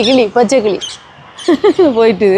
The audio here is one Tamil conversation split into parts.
கிளி கிளி பச்சை கிளி. போயிட்டு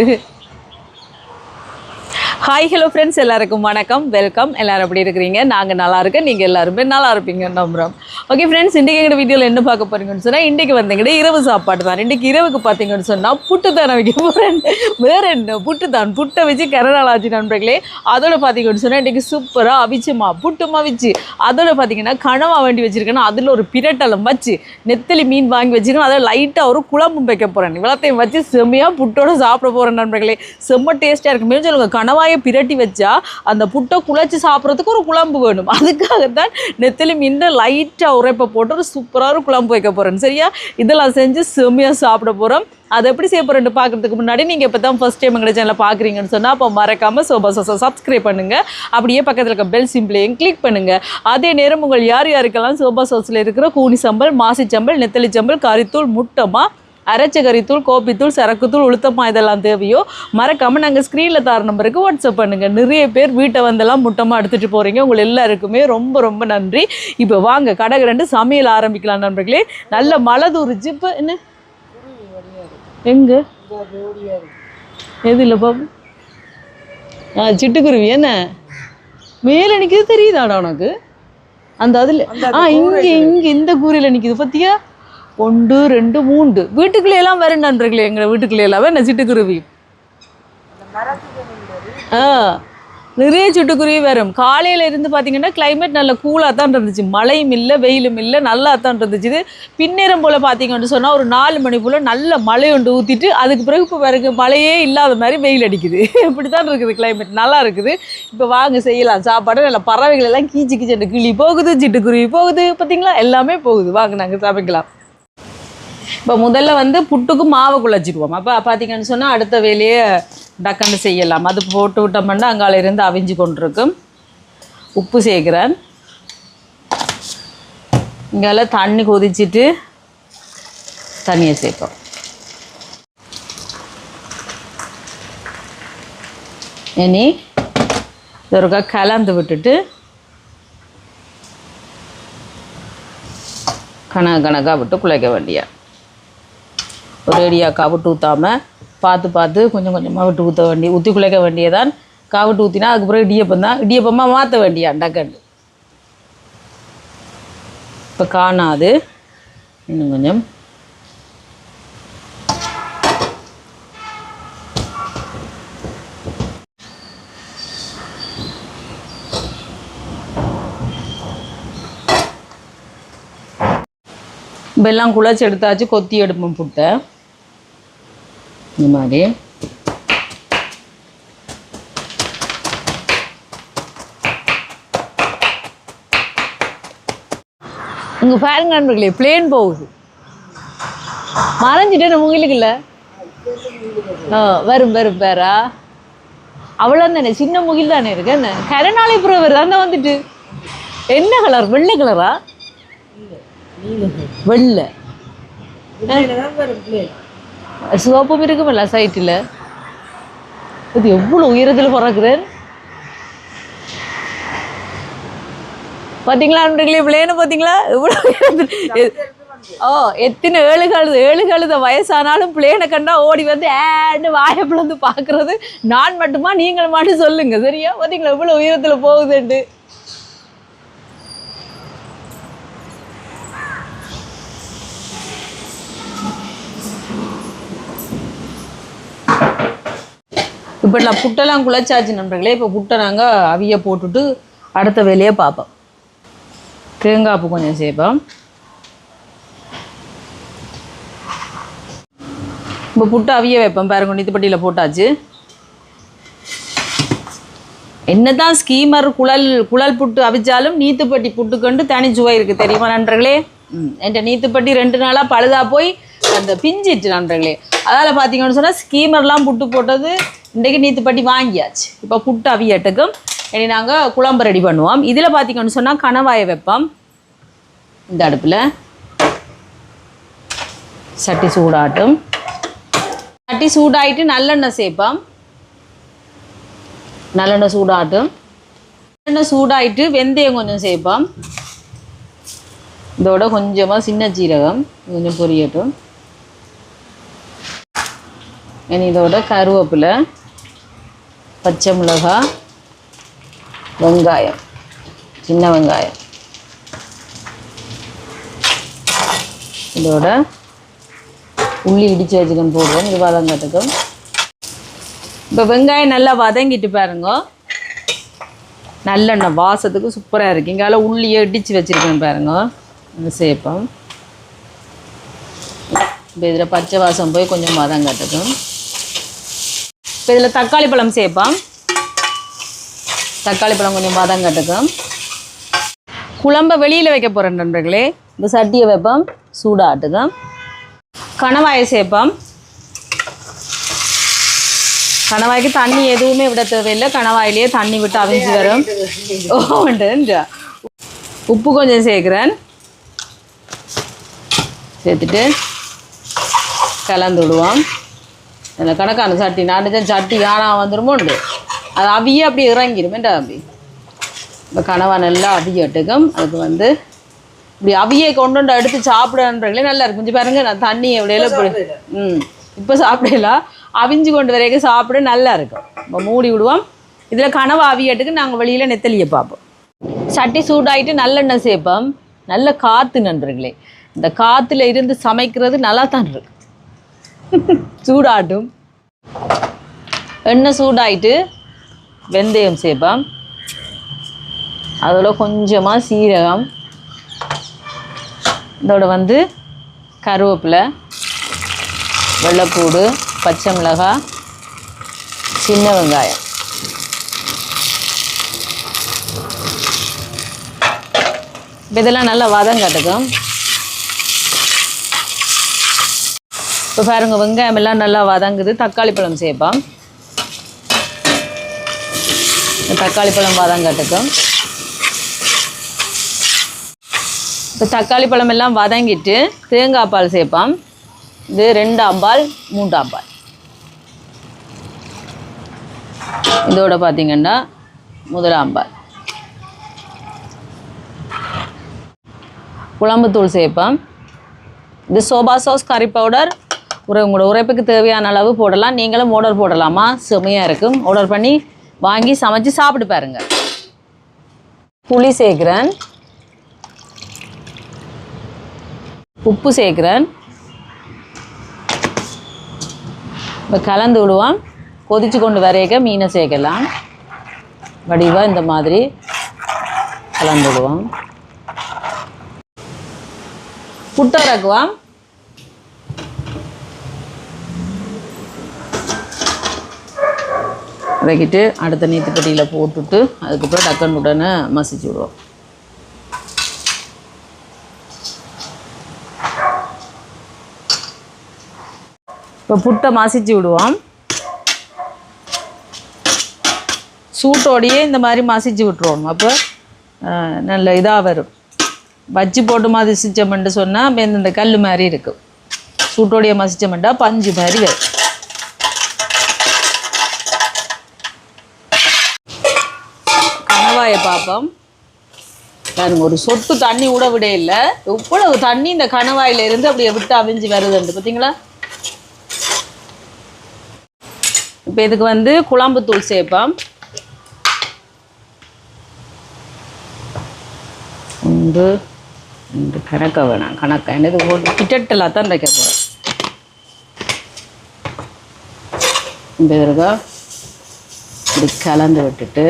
ஹாய் ஹலோ ஃப்ரெண்ட்ஸ் எல்லாருக்கும் வணக்கம். வெல்கம் எல்லோரும் எப்படி இருக்கிறீங்க? நாங்கள் நல்லா இருக்கேன் நீங்கள் எல்லாருமே நல்லா இருப்பீங்க நம்புகிறோம் ஓகே ஃப்ரெண்ட்ஸ் இன்றைக்கி எங்கள் வீடியோவில் என்ன பார்க்க போறீங்கன்னு சொன்னால் இன்றைக்கி வந்தீங்கன்னா இரவு சாப்பாடு தான். இன்றைக்கி இரவுக்கு பார்த்தீங்கன்னு சொன்னால் புட்டு தானே வைக்க போகிறேன் வேறு என்ன? புட்டு தான். புட்டை வச்சு கரநாள் ஆச்சு நண்பர்களே. அதோட பார்த்தீங்கன்னு சொன்னால் இன்றைக்கி சூப்பராக அவிச்சுமா புட்டுமா வச்சு அதோட பார்த்தீங்கன்னா கனவா வேண்டி வச்சுருக்கேன்னா அதில் ஒரு பிரட்டலம் வச்சு நெத்தலி மீன் வாங்கி வச்சுருக்கேன் அதில் லைட்டாக ஒரு குழம்பும் வைக்க போகிறேன் இவ்வளோத்தையும் வச்சு செம்மையாக புட்டோடு சாப்பிட போகிறேன் நண்பர்களே. செம்ம டேஸ்ட்டாக இருக்குமே சொல்லுங்கள் கனவாய் பிரட்டி வச்சா அந்த புட்டை குழச்சி சாப்பிட்றதுக்கு ஒரு குழம்பு வேணும். அதுக்காகத்தான் நெத்திலி மீன் லைட்டாக உரைப்பை போட்டு ஒரு சூப்பராக ஒரு குழம்பு வைக்க போகிறேன் சரியா? இதெல்லாம் செஞ்சு செம்மையாக சாப்பிட போகிறோம் அதை எப்படி செய்ய போகிறேன் பார்க்குறதுக்கு முன்னாடி நீங்கள் இப்போ தான் ஃபஸ்ட் டைம் எங்கள் சேனலை பார்க்குறீங்கன்னு சொன்னால் அப்போ மறக்காமல் சோபா சோசா சப்ஸ்கிரைப் பண்ணுங்கள் அப்படியே பக்கத்தில் இருக்க பெல் சிம்பிளையும் கிளிக் பண்ணுங்கள் அதே நேரம் உங்கள் யார் யாருக்கெல்லாம் சோபா சோஸில் இருக்கிற கூனி சம்பல் மாசி சம்பல் நெத்தலி சம்பல் கறித்தூள் முட்டமாக அரைச்ச கறித்தூள் கோப்பித்தூள் சரக்குத்தூள் உளுத்தமா இதெல்லாம் தேவையோ மறக்காமல் நாங்கள் ஸ்க்ரீனில் தர நம்பருக்கு வாட்ஸ்அப் பண்ணுங்கள் நிறைய பேர் வீட்டை வந்தெல்லாம் முட்டமாக எடுத்துகிட்டு போகிறீங்க உங்கள் எல்லாருக்குமே ரொம்ப ரொம்ப நன்றி. இப்போ வாங்க கடை ரெண்டு சமையல் ஆரம்பிக்கலாம் நண்பர்களே. நல்ல மழை தூரிச்சு. இப்போ என்ன? எங்கே? எது இல்லை பாபு? ஆ சிட்டுக்குருவி. என்ன? மேலே நிற்கிது தெரியுதாடா உனக்கு? அந்த அதில் ஆ இங்கே இங்கே இந்த கூரையில் நிற்கிது பார்த்தியா ஒன்று ரெண்டு மூன்று. வீட்டுக்குள்ளே எல்லாம் வரும் நண்பர்களே எங்களை வீட்டுக்குள்ளே எல்லாம். என்ன சிட்டுக்குருவி? ஆ நிறைய சிட்டுக்குருவி வரும். காலையில இருந்து பார்த்தீங்கன்னா கிளைமேட் நல்ல கூலாக தான் இருந்துச்சு. மழையும் இல்லை வெயிலும் இல்லை நல்லா தான் இருந்துச்சு. பின்னேரம் போல் பார்த்தீங்கன்னு சொன்னால் ஒரு நாலு மணி போல் நல்ல மழை ஒன்று ஊற்றிட்டு அதுக்கு பிறகு இப்போ பிறகு மழையே இல்லாத மாதிரி வெயில் அடிக்குது. இப்படி தான் இருக்குது கிளைமேட் நல்லா இருக்குது. இப்போ வாங்க செய்யலாம். சாப்பாடு நல்ல பறவைகள் எல்லாம் கீச்சு கீச்சு கிளி போகுது சிட்டுக்குருவி போகுது. பார்த்தீங்களா எல்லாமே போகுது. வாங்க நாங்கள் சமைக்கலாம் இப்போ முதல்ல வந்து புட்டுக்கு மாவை குழச்சிடுவோம். அப்போ பார்த்தீங்கன்னு சொன்னால் அடுத்த வேலையை டக்குன்னு செய்யலாம். அது போட்டு விட்டோம்னா அங்கால இருந்து அவிஞ்சு கொண்டிருக்கும். உப்பு சேர்க்குறேன். இங்கால தண்ணி கொதிச்சிட்டு தண்ணியை சேர்ப்போம். இனி ஒருக்கா கலந்து விட்டுட்டு கணக்கு கணக்காக விட்டு குழைக்க வேண்டிய ஒரேடியாக கவிட்டு ஊற்றாமல் பார்த்து பார்த்து கொஞ்சம் கொஞ்சமாக விட்டு ஊற்ற வேண்டிய ஊற்றி குலைக்க வேண்டியதான் காவிட்டு ஊற்றினா அதுக்கு பிறகு இடியப்பம் தான் இடியப்பமாக மாற்ற வேண்டியா டக்கண்டு இப்போ காணாது. இன்னும் கொஞ்சம். இப்போ எல்லாம் குழச்சி எடுத்தாச்சு கொத்தி எடுப்போம் புட்டை. இந்த மாதிரி. இங்கே பாருங்க நண்பர்களே பிளேன் போகுது. மறைஞ்சிட்டு உங்களுக்கு இல்லை? ஆ வரும் வரும் பேரா? அவ்வளோ தானே சின்ன முகில் தானே இருக்கு என்ன? கரநாளை புறவர் தான் வந்துட்டு. என்ன கலர் வெள்ளை கலரா வெள்ளை சிவப்பும் இருக்குமில்ல சைட்டில் இது எவ்வளோ உயரத்தில் பறக்குறேன் பார்த்தீங்களா நண்பர்களே பிள்ளைன்னு பார்த்தீங்களா எவ்வளோ உயரத்தில் ஓ எத்தனை ஏழு கழுது ஏழு கழுத வயசானாலும் பிளேனை கண்டா ஓடி வந்து ஏன்னு வாயை பிளந்து பார்க்கறது. நான் மட்டுமா நீங்கள் மட்டும் சொல்லுங்க சரியா? பார்த்தீங்களா எவ்வளோ உயரத்தில் போகுதுன்ட்டு. இப்போ நான் புட்டெல்லாம் குழச்சாச்சு நண்பர்களே இப்போ புட்டை நாங்கள் அவிய போட்டுட்டு அடுத்த வேலையை பார்ப்போம். தேங்காய் கொஞ்சம் சேர்ப்போம். இப்போ புட்டு அவிய வைப்போம் பாருங்க நித்துப்பட்டியில் போட்டாச்சு. என்னதான் ஸ்கீமர் குழல் குழல் புட்டு அவிச்சாலும் நீத்துப்பட்டி புட்டுக்கொண்டு தனி சுவை இருக்குது தெரியுமா நண்பர்களே? ம் என்கிட்ட நீத்துப்பட்டி ரெண்டு நாளாக பழுதா போய் அந்த பிஞ்சிட்டு நண்பர்களே. அதால் பார்த்தீங்கன்னு சொன்னால் ஸ்கீமர்லாம் புட்டு போட்டது இன்றைக்கு நீத்துப்பட்டி வாங்கியாச்சு. இப்போ புட்டு அவியட்டுக்கும் இனி நாங்கள் குழம்பு ரெடி பண்ணுவோம். இதில் பார்த்தீங்கன்னு சொன்னால் கணவாயை வைப்போம். இந்த அடுப்பில். சட்டி சூடாட்டும். சட்டி சூடாயிட்டு நல்லெண்ணெய் சேர்ப்போம். நல்லெண்ணெய் சூடாட்டும். நல்லெண்ணெய் சூடாயிட்டு வெந்தயம் கொஞ்சம் சேர்ப்போம். இதோட கொஞ்சமாக சின்ன சீரகம் கொஞ்சம் பொரியட்டும். இனி இதோட கருவேப்பிலை. பச்சை மிளகா வெங்காயம் சின்ன வெங்காயம். இதோட உள்ளி இடித்து வச்சுக்கணும் போடுவோம். இது வதங்கட்டுக்கும் இப்போ வெங்காயம் நல்லா வதங்கிட்டு பாருங்க. நல்லெண்ணெய் வாசத்துக்கு சூப்பராக இருக்கு. இங்கால உள்ளியை இடித்து வச்சுருக்கேன் பாருங்க. இந்த சேப்பம். இப்போ இதில் பச்சை வாசம் போய் கொஞ்சம் வதங்கட்டுக்கும் இப்போ இதில் தக்காளி பழம் சேர்ப்போம். தக்காளி பழம் கொஞ்சம் வதங்கட்டுக்கும் குழம்ப வெளியில் வைக்க போகிறேன் நண்பர்களே. இந்த சட்டியை வைப்போம். சூடாட்டுக்கும். கணவாயை சேர்ப்போம். கணவாய்க்கு தண்ணி எதுவுமே விட தேவையில்லை. கணவாயிலேயே தண்ணி விட்டு அவிஞ்சு வரும். ஓண்டுன்றா உப்பு கொஞ்சம் சேர்க்குறேன். சேர்த்துட்டு கலந்து விடுவோம். அந்த கணக்கான சட்டி நாட்டு சட்டி யானா வந்துருமோண்டு அது அவிய அப்படி இறங்கிடுமேண்டா அப்படி இப்போ கனவா நல்லா அவியட்டுக்கும். அதுக்கு வந்து இப்படி அவியை கொண்டு வந்து எடுத்து சாப்பிடுன்றங்களே நல்லா இருக்கும். கொஞ்சம் பாருங்க நான் தண்ணி எப்படியில ம். இப்போ சாப்பிடலாம் அவிஞ்சு கொண்டு வரைக்கும் சாப்பிட நல்லா இருக்கும். இப்போ மூடி விடுவோம். இதில் கனவா அவியட்டுக்கு நாங்கள் வெளியில் நெத்தலியை பார்ப்போம். சட்டி சூடாயிட்டு நல்லெண்ணெய் சேர்ப்போம். நல்ல காற்று நண்பர்களே இந்த காற்றுல இருந்து சமைக்கிறது நல்லா தான் இருக்கு. சூடாட்டும். எண்ணெய் சூடாயிட்டு வெந்தயம் சேர்ப்போம். அதோட கொஞ்சமாக சீரகம். இதோட வந்து கருவேப்பிலை வெள்ளைப்பூடு பச்சை மிளகாய் சின்ன வெங்காயம். இதெல்லாம் நல்லா வதங்கட்டுக்கும் இப்போ பாருங்கள் வெங்காயம் எல்லாம் நல்லா வதங்குது. தக்காளி பழம் சேர்ப்போம் தக்காளி பழம் வதங்கட்டுக்கும் இப்போ தக்காளி பழம் எல்லாம் வதங்கிட்டு தேங்காய் பால் சேர்ப்போம் இது ரெண்டாம் பால் மூன்றாம் பால். இதோட பார்த்தீங்கன்னா முதலாம் பால். குழம்புத்தூள் சேர்ப்போம் இது சோபா சாஸ் கறி பவுடர் ஒரு உங்களோட உரைப்புக்கு தேவையான அளவு போடலாம். நீங்களும் ஆர்டர் போடலாமா? செமையாக இருக்கும். ஆர்டர் பண்ணி வாங்கி சமைச்சு சாப்பிட்டு பாருங்க. புளி சேர்க்குறேன் உப்பு சேர்க்குறேன் இப்போ கலந்து விடுவோம். கொதிச்சு கொண்டு வரையக்க மீனை சேர்க்கலாம் வடிவாக இந்த மாதிரி கலந்து விடுவோம். புட்டை இறக்குவோம். இறக்கிட்டு அடுத்த நீத்துப்பட்டியில் போட்டுட்டு அதுக்கப்புறம் டக்கன் உடனே மசிச்சு விடுவோம். இப்போ புட்டை மசிச்சு விடுவோம். சூட்டோடையே இந்த மாதிரி மசிச்சு விட்டுருவோம். அப்போ நல்ல இதாக வரும். வச்சு போட்டு மசிச்சோம்னு சொன்னால் இந்த கல் மாதிரி இருக்கும். சூட்டோடைய மசிச்சமெண்டா பஞ்சு மாதிரி வரும் கணவாயை பார்ப்போம் பாருங்க ஒரு சொட்டு தண்ணி கூட விட இல்லை இவ்வளவு தண்ணி இந்த கணவாயில இருந்து அப்படியே விட்டு அவிஞ்சு வருதுண்டு பார்த்தீங்களா இப்போ இதுக்கு வந்து குழம்பு தூள் சேர்ப்போம். ஒன்று ரெண்டு கணக்க வேணாம் கணக்க. என்னது போட்டு கிட்டட்டெல்லாம் தான் வைக்க போகிறேன் இந்த இருக்கா? இப்படி கலந்து விட்டுட்டு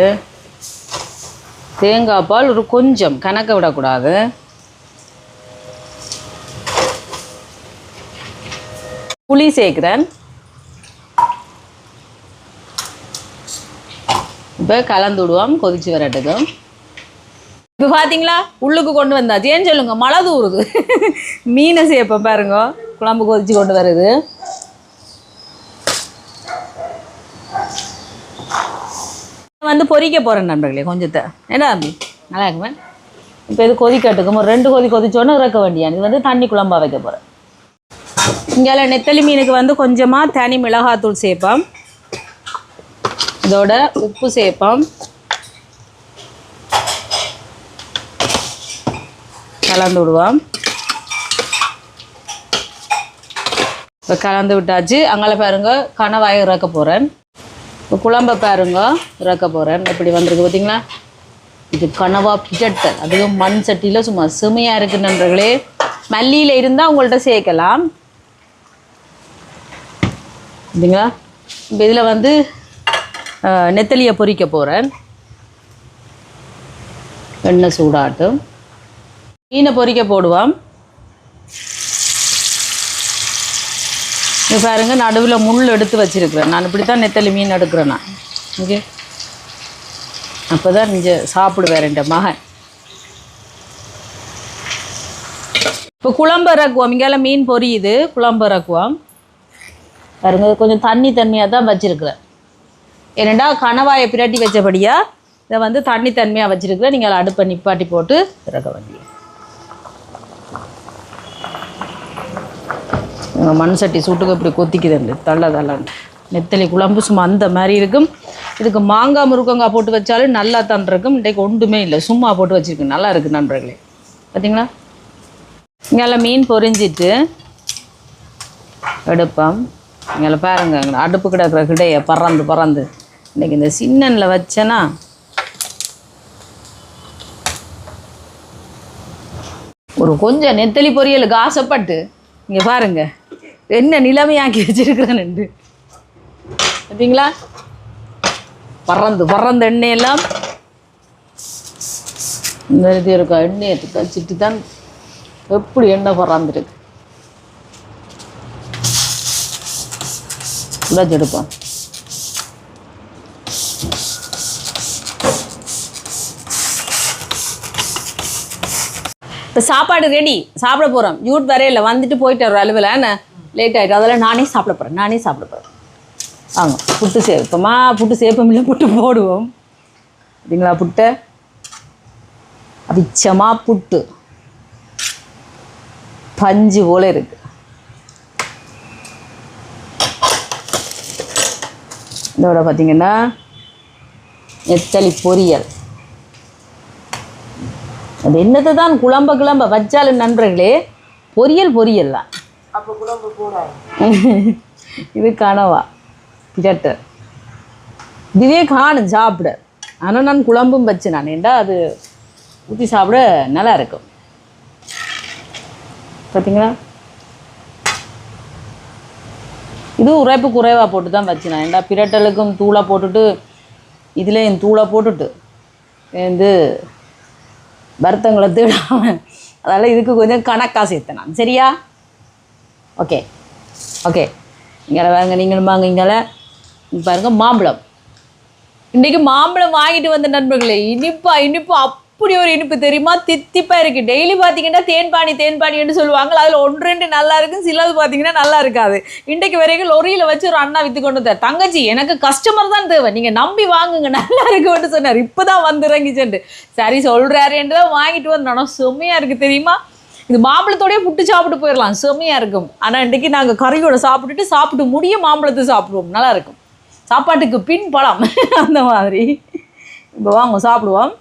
தேங்காய் பால் ஒரு கொஞ்சம் கணக்க விடக்கூடாது. புளி சேர்க்குறேன். இப்போ கலந்து விடுவோம் கொதிச்சு வரட்டுக்கும் இப்போ பார்த்தீங்களா உள்ளுக்கு கொண்டு வந்தாச்சு. ஏன் சொல்லுங்கள் மழை தூருது. மீனை சேர்ப்பேன் பாருங்க. குழம்பு கொதிச்சு கொண்டு வருது. வந்து பொறிக்க போகிறேன் நண்பர்களே கொஞ்சத்தை. என்ன தம்பி? நல்லா இருக்குமே இப்போ இது கொதிக்கட்டுக்கும் ஒரு ரெண்டு கொதி கொதிச்சோன்னு இறக்க வேண்டியான் இது வந்து தண்ணி குழம்பா வைக்க போகிறேன் இங்கே நெத்தலி மீனுக்கு வந்து கொஞ்சமாக தனி மிளகாத்தூள் சேர்ப்போம். இதோட உப்பு சேர்ப்போம். கலந்து விடுவோம். இப்போ கலந்து விட்டாச்சு. அங்கே பாருங்க கணவாயை இறக்க போகிறேன் இப்போ குழம்ப பாருங்க இறக்க போகிறேன் இப்படி வந்திருக்கு பார்த்தீங்களா இது கனவா பிச்சட்டல் அதுவும் மண் சட்டியில் சும்மா செமையாக இருக்கு நண்பர்களே. மல்லியில் இருந்தால் உங்கள்கிட்ட சேர்க்கலாம். சரிங்களா இப்போ இதில் வந்து நெத்தலியை பொறிக்க போகிறேன் எண்ணெய் சூடாட்டும். மீனை பொறிக்க போடுவோம். இது பாருங்கள் நடுவில் முள் எடுத்து வச்சுருக்கிறேன். நான் இப்படி தான் நெத்தலி மீன் எடுக்கிறேன் நான். ஓகே அப்போ தான் இங்கே சாப்பிடுவேன் ரெண்டு மகன். இப்போ குழம்பு இறக்குவோம் இங்கேல மீன் பொரியுது குழம்பு இறக்குவோம் பாருங்க கொஞ்சம் தண்ணி தண்ணியாக தான் வச்சுருக்குறேன். ஏனெண்டா கணவாயை பிரட்டி வச்சபடியாக இதை வந்து தண்ணி தன்மையாக வச்சுருக்குறேன். நீங்கள் அடுப்பை நிப்பாட்டி போட்டு இறக்க வேண்டிய மண் சட்டி சூட்டுக்கு இப்படி கொத்திக்குதுண்டு தள்ள தள்ளண்டு நெத்தலி குழம்பு சும்மா அந்த மாதிரி இருக்கும். இதுக்கு மாங்காய் முருக்கங்காய் போட்டு வச்சாலும் நல்லா தான் இருக்கும். இன்றைக்கு ஒன்றுமே இல்லை. சும்மா போட்டு வச்சுருக்கு நல்லா இருக்குது நண்பர்களே. பார்த்தீங்களா இங்கெல்லாம் மீன் பொரிஞ்சிட்டு எடுப்போம். இங்கே பாருங்க அடுப்பு கிடக்கிற கிடையை பறந்து பறந்து. இன்னைக்கு இந்த சின்னனில் வச்சேன்னா ஒரு கொஞ்சம் நெத்தலி பொரியலுக்கு ஆசைப்பட்டு இங்கே பாருங்கள் என்ன நிலைமையாக்கி வச்சிருக்கிறேன்னு பார்த்தீங்களா பறந்து பறந்த எண்ணெயெல்லாம் இந்த இது இருக்கா எண்ணெயை வச்சுட்டு தான் எப்படி எண்ணெய் பறந்துருக்கு உடச்சு எடுப்போம் இப்போ சாப்பாடு ரெடி சாப்பிட போகிறோம் யூட் வரையில வந்துட்டு போயிட்டு வர அளவில் என்ன? லேட் ஆகிட்டு அதெல்லாம் நானே சாப்பிட போகிறேன் நானே சாப்பிட போகிறேன் வாங்க புட்டு சேர்ப்போமா புட்டு சேர்ப்போம் இல்லை புட்டு போடுவோம். அப்படிங்களா புட்டை? அபிச்சமா புட்டு. பஞ்சு போல் இருக்கு. இதோட பார்த்தீங்கன்னா நெத்தளி பொரியல். அது என்னத்தை தான் குழம்ப கிளம்ப வச்சாலும் நண்பர்களே பொரியல் பொரியல் தான் இது கனவா ஜட்டு இதுவே காணும் சாப்பிட ஆனால் நான் குழம்பும் வச்சு நான் ஏண்டா அது ஊற்றி சாப்பிட நல்லா இருக்கும் பார்த்தீங்களா இது உரைப்பு குறைவாக போட்டு தான் வச்சு நான் ஏண்டா பிரட்டலுக்கும் தூளை போட்டுட்டு இதுலேயும் தூளை போட்டுட்டு வந்து வருத்தங்களை தேடாமல் அதனால் இதுக்கு கொஞ்சம் கணக்காக சேர்த்தேன் நான் சரியா ஓகே ஓகே இங்கே வாங்க நீங்களும் வாங்க இங்கே பாருங்கள் பாருங்க மாம்பழம். இன்றைக்கி மாம்பழம் வாங்கிட்டு வந்த நண்பர்களே இனிப்பா இனிப்பு அப்படி ஒரு இனிப்பு தெரியுமா? தித்திப்பாக இருக்குது டெய்லி பார்த்தீங்கன்னா தேன்பாணி தேன்பாணின்னு சொல்லுவாங்க. அதில் ஒன்று ரெண்டு நல்லா இருக்கும் சிலது பார்த்தீங்கன்னா நல்லா இருக்காது. இன்றைக்கு வரைக்கும் லொரியில் வச்சு ஒரு அண்ணா விற்று கொண்டு வந்தார். தங்கச்சி எனக்கு கஸ்டமர் தான் தேவை. நீங்கள் நம்பி வாங்குங்க நல்லா இருக்குன்னு சொன்னார். இப்போ தான் வந்து இறங்கிச்சேன்ட்டு சரி என்று தான் வாங்கிட்டு வந்தோம் செம்மையாக இருக்குது தெரியுமா? இது மாம்பழத்தோடய புட்டு சாப்பிட்டு போயிடலாம் செம்மையாக இருக்கும். ஆனால் இன்றைக்கி நாங்கள் கறியோட சாப்பிட்டுட்டு சாப்பிட்டு முடிய மாம்பழத்தை சாப்பிடுவோம். நல்லா இருக்கும். சாப்பாட்டுக்கு பின் பழம். அந்த மாதிரி. இப்போ வாங்க சாப்பிடுவோம்.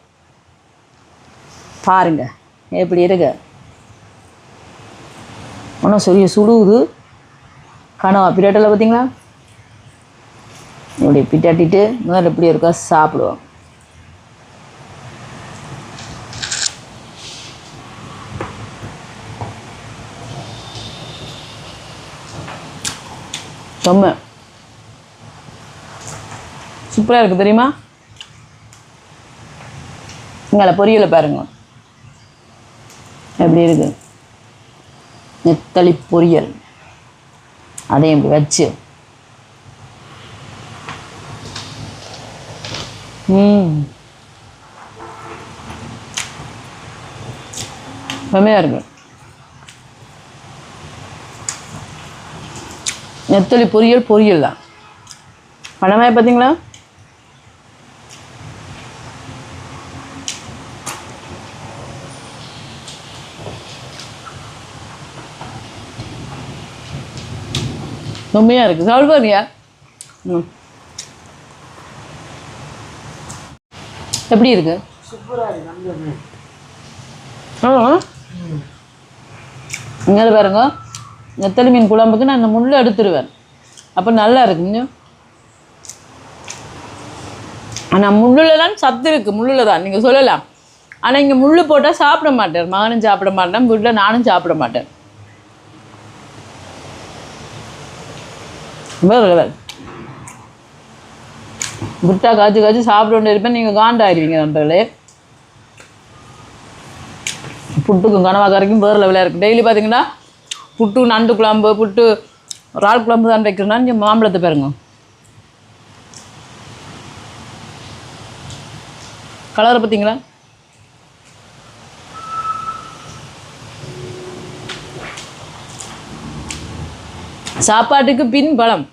பாருங்க. எப்படி இருக்கு? ஒன்றும் சொல்லி சுடுவுது கனவா பிரியாட்டில் பார்த்தீங்களா இப்படி பிட்டாட்டிட்டு முதல்ல எப்படி இருக்கா சாப்பிடுவோம். செம்ம. சூப்பராக இருக்குது தெரியுமா? இங்கே பொரியலை பாருங்க. எப்படி இருக்கு? நெத்தளி பொரியல். அதையும் இப்படி வச்சு. செம்மையாக இருக்கு. நெத்தளி பொரியல் பொரியல் தான். பணமாய் பார்த்தீங்களா செம்மையாக இருக்குது பாருங்க ம். எப்படி இருக்கு? இங்கே பாருங்க. நெத்தலி மீன் குழம்புக்கு நான் இந்த முள்ளை எடுத்துருவேன். அப்போ நல்லா இருக்கும் ஆனால் ஆனால் முள்ளுலலாம் சத்து இருக்குது முள்ளில் தான். நீங்கள் சொல்லலாம். ஆனால் இங்கே முள் போட்டால் சாப்பிட மாட்டேன். மகனும் சாப்பிட மாட்டேன். வீட்டில் நானும் சாப்பிட மாட்டேன். வேறு காய்ச்சி காய்ச்சி சாப்பிட வேண்டிய இருப்பேன். நீங்கள் காண்டாயிருவீங்க நண்பர்களே. புட்டுக்கும் கனவாக கறிக்கும் வேறு லெவலாக இருக்குது டெய்லி பார்த்தீங்கன்னா புட்டு நண்டு குழம்பு புட்டு இறால் குழம்பு தான் வைக்கிறேன்னா இங்கே மாம்பழத்தை பாருங்க. கலரை பார்த்தீங்களா? சாப்பாட்டுக்கு பின் பழம்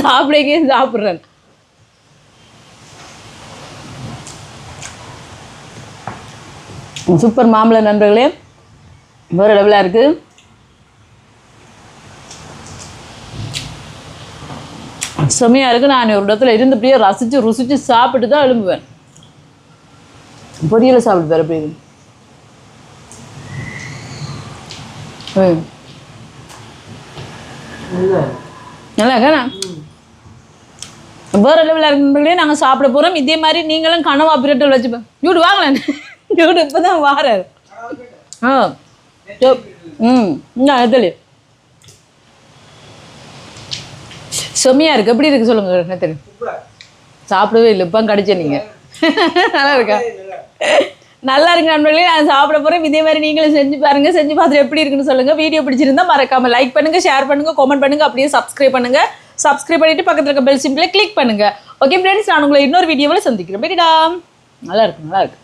சாப்பிடக்கே சாப்பிட்றேன். சூப்பர் மாம்பழ நண்பர்களே வேறு லெவலாக இருக்குது செம்மையாக இருக்குது நான் ஒரு இடத்துல இருந்து ரசித்து ருசித்து சாப்பிட்டு தான் எழும்புவேன். பொரியலை சாப்பிட்டு பேர் எப்படி நல்லா இருக்கா வேறு லெவலில் இருக்கிறவங்களே நாங்கள் சாப்பிட போகிறோம் இதே மாதிரி நீங்களும் கனவா ஆப்ரேட்டர் வச்சுப்பேன் யூடு வாங்கலேன் யூடு இப்போ தான் வாரார். ஆ. ம். இந்தா எத்தலி செம்மையாக இருக்குது எப்படி இருக்குது சொல்லுங்கள் நெத்தலி சாப்பிடவே இல்லை. இப்போ கடிச்ச நீங்கள் நல்லா இருக்கா? நல்லா இருக்கு நண்பர்களே. நான் சாப்பிட போகிறேன் இதே மாதிரி நீங்களும் செஞ்சு பாருங்க. செஞ்சு பார்த்துட்டு எப்படி இருக்குன்னு சொல்லுங்கள் வீடியோ பிடிச்சிருந்தா மறக்காம லைக் பண்ணுங்க ஷேர் பண்ணுங்க கமெண்ட் பண்ணுங்க அப்படியே சப்ஸ்கிரைப் பண்ணுங்க. சப்ஸ்கிரைப் பண்ணிட்டு பக்கத்தில் இருக்க பெல் சிம்பிளை கிளிக் பண்ணுங்க. ஓகே ஃப்ரெண்ட்ஸ் நான் உங்களை இன்னொரு வீடியோவில் சந்திக்கிறேன். பெரியடா நல்லா இருக்கு நல்லா இருக்கு.